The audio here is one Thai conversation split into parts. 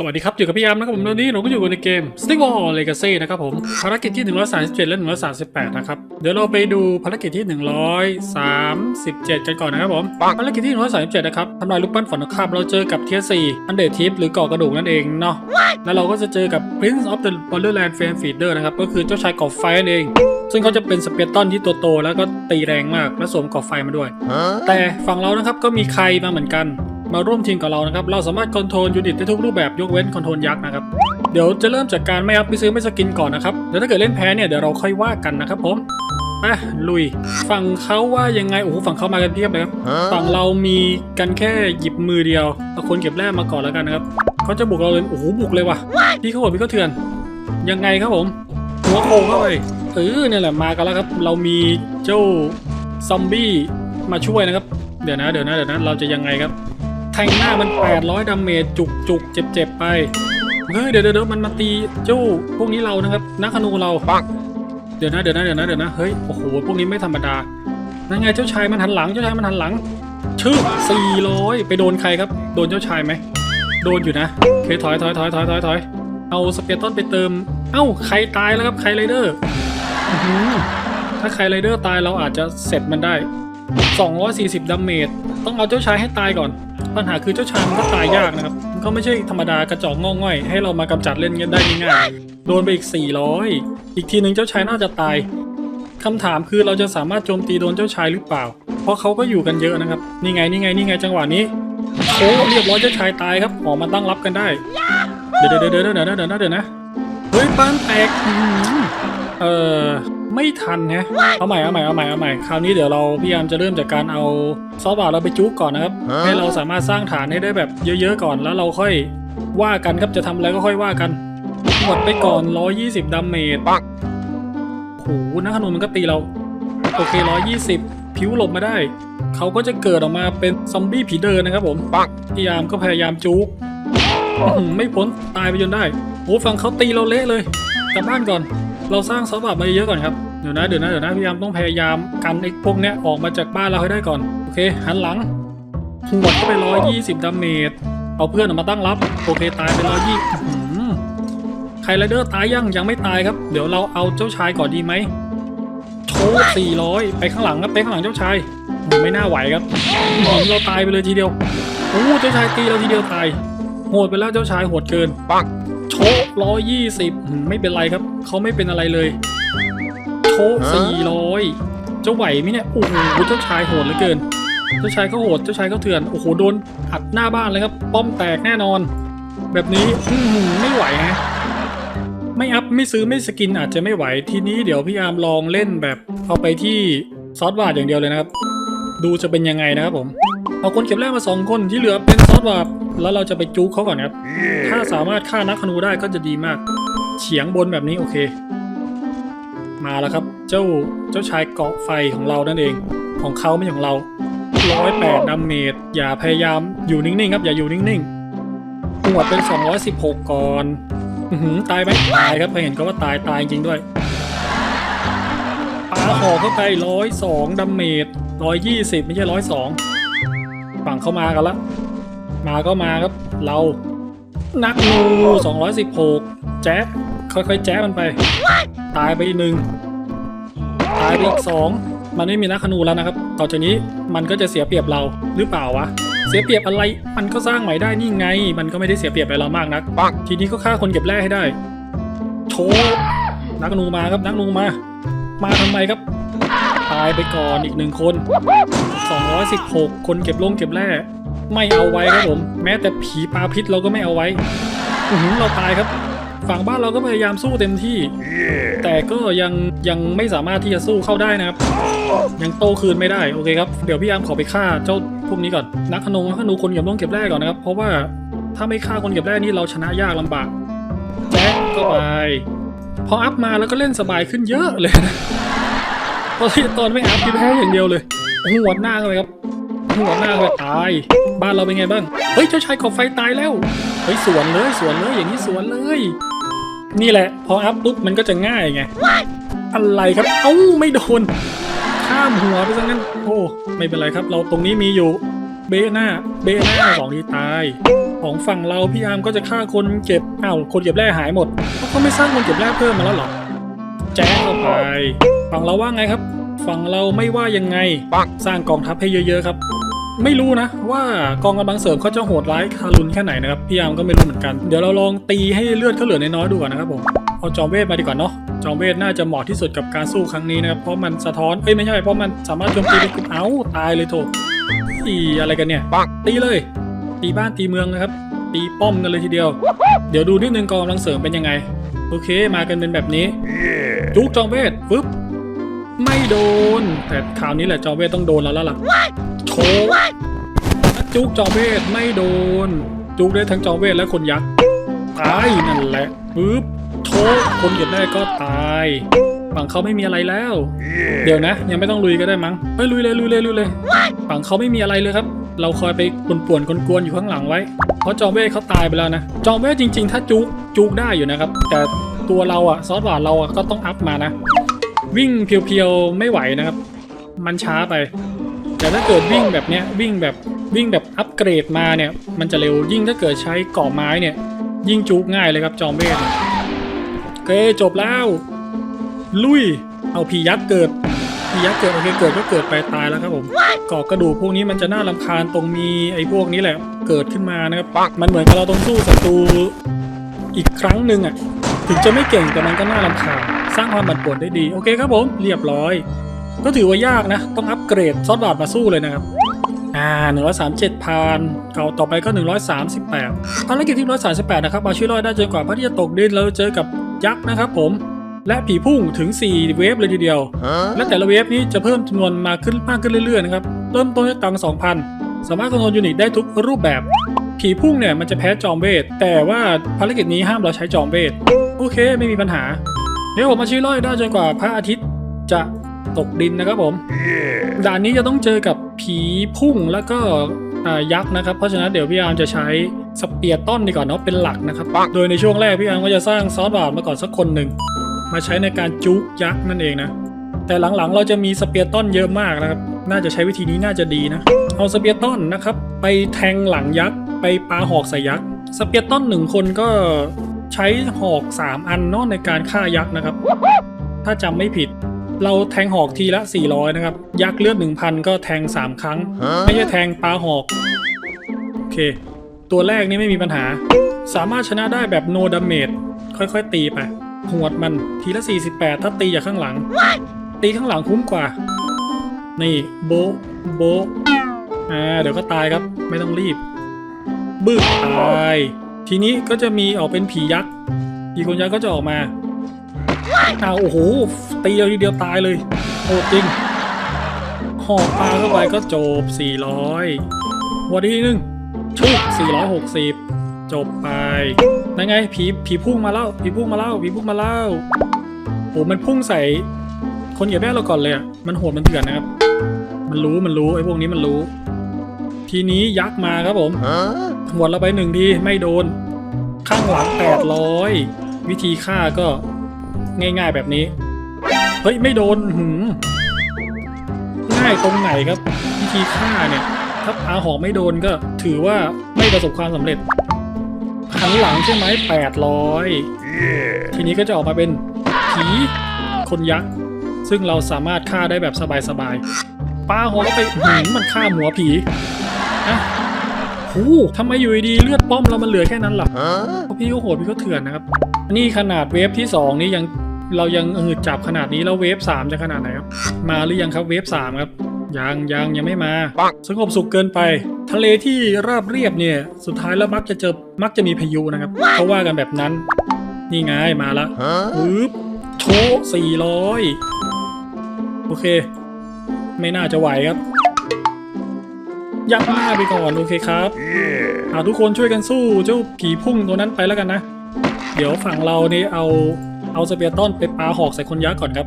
สวัสดีครับ อยู่กับพี่ยามนะครับผมตอนนี้เราก็อยู่กันในเกม Stick Wall Legacy นะครับผมภารกิจที่ 137 และ 138 นะครับ เดี๋ยวเราไปดูภารกิจที่ 137 กันก่อนนะครับผม ภารกิจที่ 137 นะครับทำลายรูปปั้นฝันคาบเราเจอกับเทียสี่อันเดอร์ทิปหรือก่อกระดูกนั่นเองเนาะแล้วเราก็จะเจอกับ Prince of the Borderland Flame Feeder นะครับก็คือเจ้าชายกอบไฟนั่นเองซึ่งเขาจะเป็นสเปรตตอนที่ตัวโตแล้วก็ตีแรงมากและสวมกอบไฟมาด้วย แต่ฝั่งเรานะครับก็มีใครมาเหมือนกัน มาร่วมทีมกับเรานะครับ เราสามารถคอนโทรลยูนิตได้ทุกรูปแบบยกเว้นคอนโทรลยักษ์นะครับ เดี๋ยวจะเริ่มจากการไม่อัพไม่ซื้อไม่สกินก่อนนะครับเดี๋ยวถ้าเกิดเล่นแพ้เนี่ยเดี๋ยวเราค่อยว่ากันนะครับผมไปลุย ฝั่งเขาว่ายังไง โอ้โห ฝั่งเขามากันเพียบเลยครับ ฝั่งเรามีกันแค่หยิบมือเดียวเอาคนเก็บแร่มาก่อนแล้วกันนะครับ เขาจะบุกเราเลย โอ้โห บุกเลยว่ะ พี่เขาบอกพี่เขาเถื่อน ยังไงครับผม หัวโคงเข้าไปเออเนี่ยแหละมากันแล้วครับ เรามีเจ้าซอมบี้มาช่วยนะครับ เดี๋ยวนะ เดี๋ยวนะ เดี๋ยวนะ เราจะยังไงครับแทงหน้ามัน 800ดาเมจจุกจุกเจ็บเจ็บๆไป เฮ้ยเดี๋ยวเดี๋ยวเดี๋ยวมันมาตีเจ้าพวกนี้เรานะครับ นักขนูเราปังเดี๋ยวนะเดี๋ยวนะเดี๋ยวนะเดี๋ยวนะเฮ้ยโอ้โหพวกนี้ไม่ธรรมดานั่นไงเจ้าชายมันหันหลังเจ้าชายมันหันหลัง ชื่อ400 ไปโดนใครครับ โดนเจ้าชายไหมโดนอยู่นะโอเคถอยถอยถอยถอยถอยถอยเอาสเปรตอนไปเติม เอ้าใครตายแล้วครับใครไรเดอร์อื้อหือถ้าใครไรเดอร์ตายเราอาจจะเสร็จมันได้ 240ดาเมจต้องเอาเจ้าชายให้ตายก่อน ปัญหาคือเจ้าชายมันก็ตายยากนะครับมันก็ไม่ใช่ธรรมดากระจอกงอง่อย ให้เรามากำจัดเล่นกันได้ง่ายๆโดนไปอีก 400 อีกทีหนึ่งเจ้าชายน่าจะตายคำถามคือเราจะสามารถโจมตีโดนเจ้าชายหรือเปล่า เพราะเขาก็อยู่กันเยอะนะครับ นี่ไงนี่ไงนี่ไงจังหวะนี้โอ้เรียบร้อยเจ้าชายตายครับออมาตั้งรับกันได้เดี๋ยวเดี๋ยวเดี๋ยวเดี๋ยวเดี๋ยวนะเดี๋ยวนะเดี๋ยวนะเฮ้ยบ้านแตก เออไม่ทันแฮะเอาใหม่เอาใหม่เอาใหม่เอาใหม่คราวนี้เดี๋ยวเราพยายามจะเริ่มจากการเอาซอฟต์บาร์เราไปจุกก่อนนะครับฮะให้เราสามารถสร้างฐานให้ได้แบบเยอะๆก่อนแล้วเราค่อยว่ากันครับจะทำอะไรก็ค่อยว่ากันหมดไปก่อน 120ดาเมจปังโหนักขนุนมันก็ตีเรา โอเค 120 ผิวหลบมาได้ เขาก็จะเกิดออกมาเป็นซอมบี้ผีเดินนะครับผมปังพยายามก็พยายามจุกอื้อหือไม่พ้นตายไปจนได้โอ้ฟังเขาตีเราเละเลยกลับบ้านก่อน เราสร้างซอฟต์บาร์มาเยอะก่อนครับ เดี๋ยวนะเดี๋ยวนะเดี๋ยวนะพยายามต้องพยายามกันไอ้พวกเนี้ยออกมาจากบ้านเราให้ได้ก่อน โอเคหันหลังหมดเข้าไปร้อยยี่สิบดาเมจ เอาเพื่อนออกมาตั้งรับ โอเคตายไปร้อยยี่ใครไรเดอร์ตายยังยังไม่ตายครับ เดี๋ยวเราเอาเจ้าชายก่อนดีไหมโชว์สี่ร้อยไปข้างหลังครับไปข้างหลังเจ้าชายไม่น่าไหวครับหมเราตายไปเลยทีเดียวโอ้เจ้าชายตีเราทีเดียวตาย โหดไปแล้วเจ้าชายโหดเกินปังโชกร้อยยี่สิบไม่เป็นไรครับ เขาไม่เป็นอะไรเลย โชกฮะสี่ร้อยเจ้าไหวไหมเนี่ยโอ้โหเจ้าชายโหดเหลือเกิน เจ้าชายก็โหดเจ้าชายก็เถื่อนโอ้โหโดนอัดหน้าบ้านเลยครับ ป้อมแตกแน่นอน แบบนี้อื้อหือไม่ไหวฮะไม่อัพไม่ซื้อไม่สกินอาจจะไม่ไหวทีนี้เดี๋ยวพี่อาร์มลองเล่นแบบเอาไปที่ซอสบาร์อย่างเดียวเลยนะครับ ดูจะเป็นยังไงนะครับผม เอาคนเก็บแรกมาสองคนที่เหลือเป็นซอสบาร์แล้วเราจะไปจู๊กเขาก่อนครับ ถ้าสามารถฆ่านักธนูได้ก็จะดีมาก เฉียงบนแบบนี้โอเค มาแล้วครับ เจ้าเจ้าชายเกาะไฟของเรานั่นเอง ของเขาไม่ใช่ของเราร้อยแปดดาเมจอย่าพยายามอยู่นิ่งๆครับ อย่าอยู่นิ่งๆหวดเป็น 216 ก่อนอื้อหือตายไหมตายครับเคยเห็นก็ว่าตายตายจริงด้วยปาหอกเข้าไปร้อยสองดาเมจร้อยยี่สิบไม่ใช่ร้อยสอง ฝั่งเข้ามากันละ มาก็มาครับ เรา นักงู216 แจ๊ะค่อยๆ แจ๊ะมันไป ตายไปอีกหนึ่งตายไปอีกสองมันไม่มีนักขนูแล้วนะครับ ต่อจากนี้มันก็จะเสียเปรียบเราหรือเปล่าวะ เสียเปรียบอะไร มันก็สร้างใหม่ได้นี่ไง มันก็ไม่ได้เสียเปรียบอะไรเรามากนักปังทีนี้ก็ฆ่าคนเก็บแร่ให้ได้ โชว์นักนูมาครับนักนูมา มาทำไมครับตายไปก่อนอีกหนึ่งคน 216 คนเก็บลงเก็บแร่ไม่เอาไว้ครับผม แม้แต่ผีปลาพิษเราก็ไม่เอาไว้หเราตายครับ ฝั่งบ้านเราก็พยายามสู้เต็มที่ แต่ก็ยังยังไม่สามารถที่จะสู้เข้าได้นะครับ ยังโตคืนไม่ได้โอเคครับเดี๋ยวพี่ยามขอไปฆ่าเจ้าพวกนี้ก่อนนักขนงนักขนูคนเก็บต้องเก็บแร่ก่อนนะครับ เพราะว่าถ้าไม่ฆ่าคนเก็บแร่นี่เราชนะยากลำบากแจ็คก็ไปพออัพมาแล้วก็เล่นสบายขึ้นเยอะเลยนะ เพราะที่ตอนไม่อัพที่แพ้อย่างเดียวเลยหัวดหน้าเลยครับหัวดหน้าเลยตาย บ้านเราเป็นไงบ้างเฮ้ยเจ้าชายขอบไฟตายแล้วเฮ้ยสวนเลยสวนเลยอย่างนี้สวนเลย นี่แหละ พออัพปุ๊บมันก็จะง่ายไงอะไรครับเอ้าไม่โดนข้ามหัวไปซะงั้นโอ้ไม่เป็นไรครับ เราตรงนี้มีอยู่เบหน้าเบหน้าสองทีตาย ของฝั่งเราพี่อาร์มก็จะฆ่าคนเก็บอ้าวคนเก็บแร่หายหมดเขาไม่สร้างคนเก็บแร่เพิ่มมาแล้วหรอแจ้งเข้าไปฝั่งเราว่าไงครับ ฝั่งเราไม่ว่ายังไงสร้างกองทัพให้เยอะๆครับ ไม่รู้นะ ว่ากองกำลังเสริมเขาจะโหดร้ายทารุณแค่ไหนนะครับพี่อาร์มก็ไม่รู้เหมือนกันเดี๋ยวเราลองตีให้เลือดเขาเหลือน้อยๆดูก่อนนะครับผมเอาจอมเวทมาดีกว่าเนาะจอมเวทน่าจะเหมาะที่สุดกับการสู้ครั้งนี้นะครับเพราะมันสะท้อนเอ้ยไม่ใช่เพราะมันสามารถโจมตีเป็นกลุ่มเอ้าตายเลยโถตีอะไรกันเนี่ยตีเลย ตีบ้านตีเมืองนะครับตีป้อมกันเลยทีเดียว เดี๋ยวดูนิดนึงกองกำลังเสริมเป็นยังไง โอเค มากันเป็นแบบนี้ จุกจอมเวทปึ๊บ ไม่โดน แต่คราวนี้แหละจอมเวทต้องโดนแล้วล่ะล่ะโชว์จุกจอมเวทไม่โดน จุกได้ทั้งจอมเวทและคนยักษ์ตายนั่นแหละปึ๊บโชว์คนเก็บได้ก็ตายฝั่งเขาไม่มีอะไรแล้ว เดี๋ยวนะ ยังไม่ต้องลุยก็ได้มั้งไปลุยเลยลุยเลยลุยเลยฝั่งเขาไม่มีอะไรเลยครับ เราคอยไปป่วนๆกวนๆอยู่ข้างหลังไว้ เพราะจอมเวทเขาตายไปแล้วนะ จอมเวทจริง ๆ ถ้าจุกจุกได้อยู่นะครับ แต่ตัวเราอะซอสหวานเราอะก็ต้องอัพมานะ วิ่งเพียวๆไม่ไหวนะครับ มันช้าไป แต่ถ้าเกิดวิ่งแบบเนี้ยวิ่งแบบวิ่งแบบอัปเกรดมาเนี่ยมันจะเร็วยิ่งถ้าเกิดใช้กาะไม้เนี่ย ยิ่งจุกง่ายเลยครับจอมเวทเนี่ยโอเคจบแล้ว ลุยเอาพียักษ์เกิดพียักษ์เกิดโอเคเกิดก็เกิดไปตายแล้วครับผมกาะกระดูกพวกนี้มันจะน่ารำคาญตรงมีไอ้พวกนี้แหละเกิดขึ้นมานะครับมันเหมือนกับเราต้องสู้ศัตรูอีกครั้งหนึ่งอะถึงจะไม่เก่งแต่มันก็น่ารำคาญ สร้างความบั่นป่วนได้ดี โอเคครับผม เรียบร้อย ก็ถือว่ายากนะ ต้องอัปเกรดซอสบาทมาสู้เลยนะครับ อ่าหนึ่งร้อยสามเจ็ดพันเก่าต่อไปก็หนึ่งร้อยสามสิบแปดภารกิจที่ร้อยสามสิบแปดนะครับเอาชีวิตรอดได้จนกว่าพระอาทิตย์จะตกดินแล้วเจอกับยักษ์นะครับผม และผีพุ่งถึง 4 เวฟเลยทีเดียว และแต่ละเวฟนี้จะเพิ่มจำนวนมาขึ้นมากขึ้นเรื่อยๆนะครับ เริ่มต้นที่ตังค์2,000สามารถคอนโทรลยูนิตได้ทุกรูปแบบ ผีพุ่งเนี่ยมันจะแพ้จอมเวท แต่ว่าภารกิจนี้ห้ามเราใช้จอมเวท โอเคไม่มีปัญหา เดี๋ยวผมมาชี้ร้อยได้จนกว่าพระอาทิตย์จะตกดินนะครับผม ด่านนี้จะต้องเจอกับผีพุ่งแล้วก็อ่ายักษ์นะครับ เพราะฉะนั้นเดี๋ยวพี่อาร์มจะใช้สเปียร์ต้นดีกว่าเนาะเป็นหลักนะครับ โดยในช่วงแรกพี่อาร์มก็จะสร้างซอสบาร์มาก่อนสักคนหนึ่งมาใช้ในการจุกยักษ์นั่นเองนะ แต่หลังๆเราจะมีสเปียร์ต้นเยอะมากนะครับ น่าจะใช้วิธีนี้น่าจะดีนะ เอาสเปียร์ต้นนะครับ ไปแทงหลังยักษ์ไปปาหอกใส่ยักษ์สเปียร์ต้นหนึ่งคนก็ใช้หอก 3 อันเนอกในการฆ่ายักษ์นะครับ ถ้าจำไม่ผิด เราแทงหอกทีละ 400 นะครับ ยักษ์เลือด 1,000 ก็แทง 3 ครั้ง ไม่ใช่แทงปลาหอก โอเค ตัวแรกนี่ไม่มีปัญหา สามารถชนะได้แบบ no damage ค่อยๆ ตีไปหวดมันทีละ 48 ถ้าตีจากข้างหลัง ตีข้างหลังคุ้มกว่า นี่โบโบอ่าเดี๋ยวก็ตายครับ ไม่ต้องรีบ บึ้มตาย ทีนี้ก็จะมีออกเป็นผียักษ์ผีคนยักษ์ก็จะออกมาอ้าวโอ้โหตีเราทีเดียวตายเลยโอ้จริงหอกปลาเข้าไปก็จบ 400วันที่หนึ่งชุก460 จบไปนั่นไงผีผีพุ่งมาแล้วผีพุ่งมาแล้วผีพุ่งมาแล้วโอ้มันพุ่งใส่คนเหยียบแม่เราก่อนเลยอะมันโหดมันเถื่อนนะครับ มันรู้มันรู้ไอ้พวกนี้มันรู้ ทีนี้ยักษ์มาครับผมหัวดเราไปหนึ่งทีไม่โดน ข้างหลังแปดร้อยวิธีฆ่าก็ง่ายๆแบบนี้ เฮ้ย ไม่โดนหืมง่ายตรงไหนครับ วิธีฆ่าเนี่ย ถ้าอาหอกไม่โดนก็ถือว่าไม่ประสบความสำเร็จหันหลังใช่ไหมแปดร้อยทีนี้ก็จะออกมาเป็นผีคนยักษ์ซึ่งเราสามารถฆ่าได้แบบสบายๆปาหอกแล้วไปหืมมันฆ่าหัวผี อะหูทำไมอยู่ดีๆเลือดป้อมเรามันเหลือแค่นั้นล่ะเพราะพี่ก็โหดพี่ก็เถื่อนนะครับ นี่ขนาดเวฟที่ 2 นี่ยังเรายังอืดจับขนาดนี้แล้วเวฟ3จะขนาดไหนครับ มาหรือยังครับเวฟ3ครับยังยังยังไม่มาสงบสุขเกินไป ทะเลที่ราบเรียบเนี่ย สุดท้ายแล้วมักจะเจอมักจะมีพายุนะครับเขาว่ากันแบบนั้น นี่ไงมาละปึ๊บโชว์400โอเค ไม่น่าจะไหวครับ ยักหน้าไปก่อนโอเคครับเอาทุกคนช่วยกันสู้เจ้าผีพุ่งตัวนั้นไปแล้วกันนะ เดี๋ยวฝั่งเรานี่เอาเอาสเปียร์ต้นไปปาหอกใส่คนยักษ์ก่อนครับ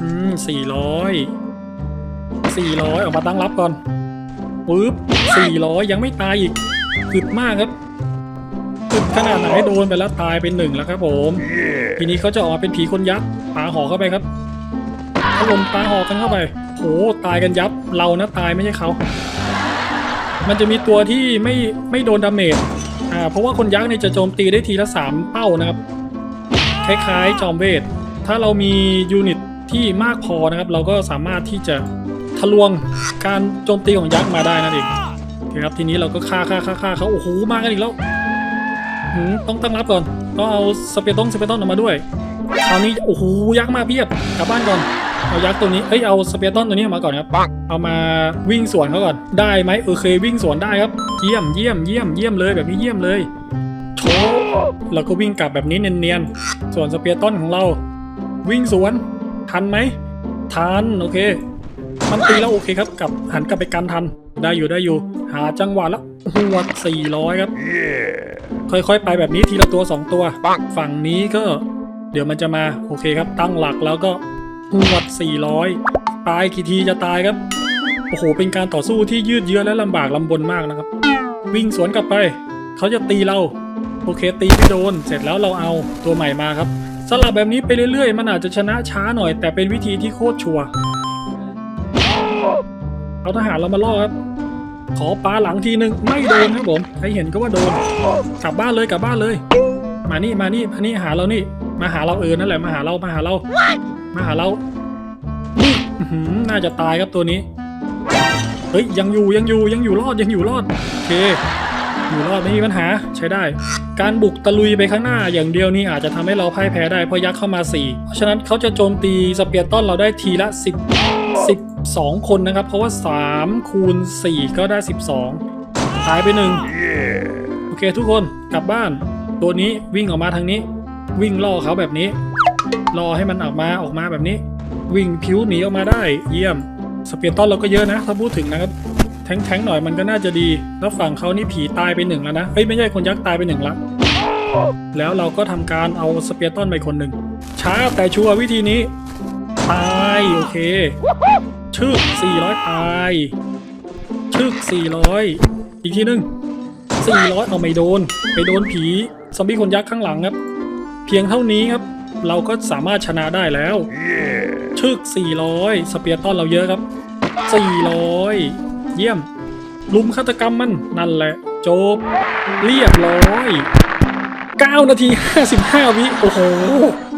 อืมสี่ร้อยสี่ร้อยออกมาตั้งรับก่อนปึ๊บสี่ร้อยยังไม่ตายอีกอึดมากครับอึดขนาดไหนโดนไปแล้วตายเป็นหนึ่งแล้วครับผม ทีนี้เขาจะออกมาเป็นผีคนยักษ์ปาหอกเข้าไปครับ ถล่มปลาหอกกันเข้าไปโหตายกันยับเรานะตายไม่ใช่เขา มันจะมีตัวที่ไม่ไม่โดนดาเมจอ่าเพราะว่าคนยักษ์เนี่ยจะโจมตีได้ทีละสามเป้านะครับ คล้ายๆจอมเวท ถ้าเรามียูนิตที่มากพอนะครับ เราก็สามารถที่จะทะลวงการโจมตีของยักษ์มาได้นั่นเองโอเคครับทีนี้เราก็ฆ่าฆ่าฆ่าฆ่าเขาโอ้โหมากันอีกแล้วต้องตั้งรับก่อนต้องเอาสเปรต้องสเปรต้องออกมาด้วยคราวนี้โอ้โหยักษ์มาเพียบกลับบ้านก่อน เอายักษ์ตัวนี้ เอ้ย เอาสเปรตอนตัวนี้ออกมาก่อนครับ เอามาวิ่งสวนเขาก่อน ได้ไหมเออเคยวิ่งสวนได้ครับ เยี่ยมเยี่ยมเยี่ยมเยี่ยมเลยแบบนี้เยี่ยมเลยโชว์แล้วก็วิ่งกลับแบบนี้เนียนๆ ส่วนสเปียร์ต้นของเรา วิ่งสวน ทันไหม ทัน โอเค มันตีแล้วโอเคครับ กลับหันกลับไปกันทัน ได้อยู่ได้อยู่ หาจังหวะแล้วหัวด400ครับ ค่อยๆ ไปแบบนี้ทีละตัว2ตัว ฝั่งนี้ก็ เดี๋ยวมันจะมา โอเคครับ ตั้งหลักแล้วก็ หัวด 400 ตายกี่ทีจะตายครับ โอ้โห เป็นการต่อสู้ที่ยืดเยื้อและลำบากลำบนมากนะครับ วิ่งสวนกลับไป เขาจะตีเรา โอเค ตีไม่โดน เสร็จแล้วเราเอาตัวใหม่มาครับ สลับแบบนี้ไปเรื่อยๆ มันอาจจะชนะช้าหน่อย แต่เป็นวิธีที่โคตรชัวร์เอาทหารเรามาล่อครับ ขอปลาหลังทีนึงไม่โดนครับผม ใครเห็นก็ว่าโดน กลับบ้านเลยกลับบ้านเลย มานี่มานี่มานี่หาเรานี่ มาหาเราเออนั่นแหละมาหาเรามาหาเรา มาหาเรานี่อื้อหือน่าจะตายครับตัวนี้ เฮ้ยยังอยู่ยังอยู่ยังอยู่รอดยังอยู่รอดโอเค อยู่รอดไม่มีปัญหาใช้ได้ การบุกตะลุยไปข้างหน้าอย่างเดียวนี่อาจจะทำให้เราพ่ายแพ้ได้เพราะยักษ์เข้ามา 4 เพราะฉะนั้นเขาจะโจมตีสเปียร์ต้อนเราได้ทีละ 10 12 คนนะครับ เพราะว่า 3 คูณ 4 ก็ได้ 12หายไปหนึ่งโอเคทุกคนกลับบ้าน ตัวนี้วิ่งออกมาทางนี้ วิ่งล่อเขาแบบนี้ รอให้มันออกมาออกมาแบบนี้ วิ่งผิวหนีออกมาได้เยี่ยม สเปียร์ต้อนเราก็เยอะนะ ถ้าพูดถึงนะครับแทงๆหน่อยมันก็น่าจะดี แล้วฝั่งเขานี่ผีตายไปหนึ่งแล้วนะเอ้ยไม่ใช่คนยักษ์ตายไปหนึ่งละแล้วเราก็ทำการเอาสเปียร์ต้นไปคนหนึ่งช้าแต่ชัวร์วิธีนี้ตายโอเค ชึก400ตาย ชึก400 อีกทีหนึง400เอาไม่โดน ไปโดนผีซอมบี้คนยักษ์ข้างหลังครับ เพียงเท่านี้ครับ เราก็สามารถชนะได้แล้ว ชึก 400 สเปียร์ต้นเราเยอะครับ 400 เยี่ยม ลุมฆาตกรรมมัน นั่นแหละ จบ เรียบร้อย 9 นาที 55 วิ โอ้โห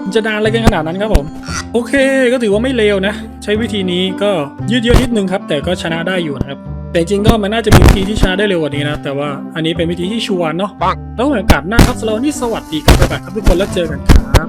มันจะนานอะไรกันขนาดนั้นครับผม โอเค ก็ถือว่าไม่เลวนะ ใช้วิธีนี้ก็ยืดเยื้อนิดนึงครับ แต่ก็ชนะได้อยู่นะครับแต่จริงก็มันน่าจะมีวิธีที่ชนะได้เร็วกว่านี้นะ แต่ว่าอันนี้เป็นวิธีที่ชัวร์เนาะแล้วเหมือนกับหน้าครับสำหรับวันนี้สวัสดีครับบ๊ายบายครับทุกคนแล้วเจอกันครับ